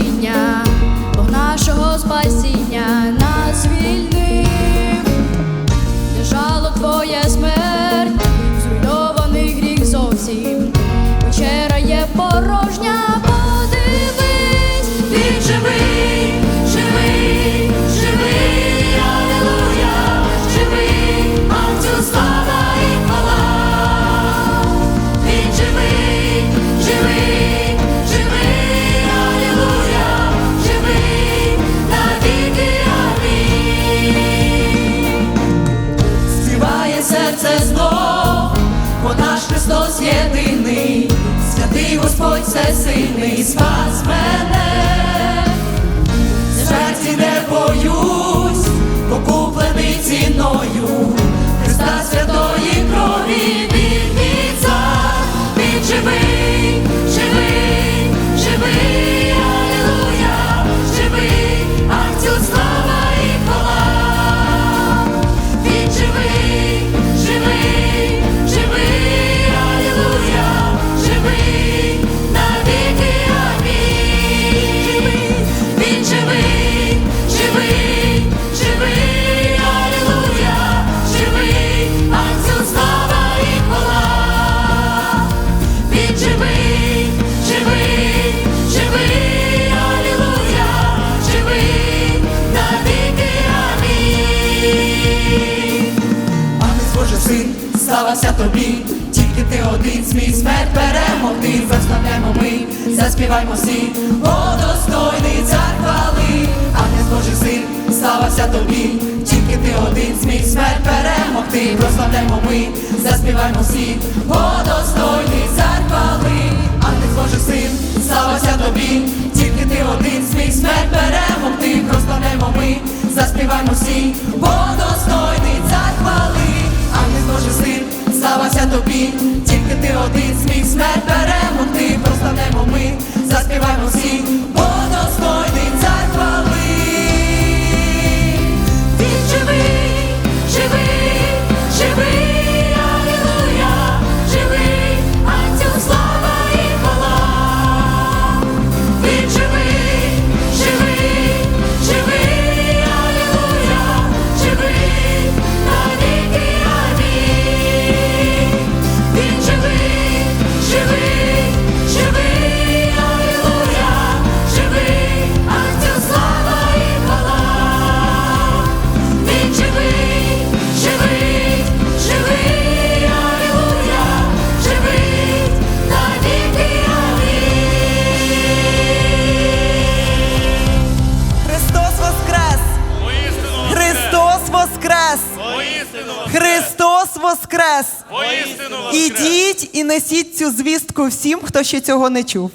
спасіння, Бог нашого спасіння. Господь всесильний спас мене. Тобі, тільки ти один зміг смерть перемогти, прославляємо ми, заспіваймо всі, о достойний цар хвали, а не Божий син, ставався тобі, тільки ти один зміг смерть перемогти, прославляємо ми, заспіваймо всі, о достойний цар хвали, а не Божий син, ставався тобі, тільки ти один зміг смерть перемогти, прославляємо ми, заспіваймо всі, бо достойний цар хвали, тобі, тільки ти один Воскрес! Воістину воскрес! Ідіть і несіть цю звістку всім, хто ще цього не чув.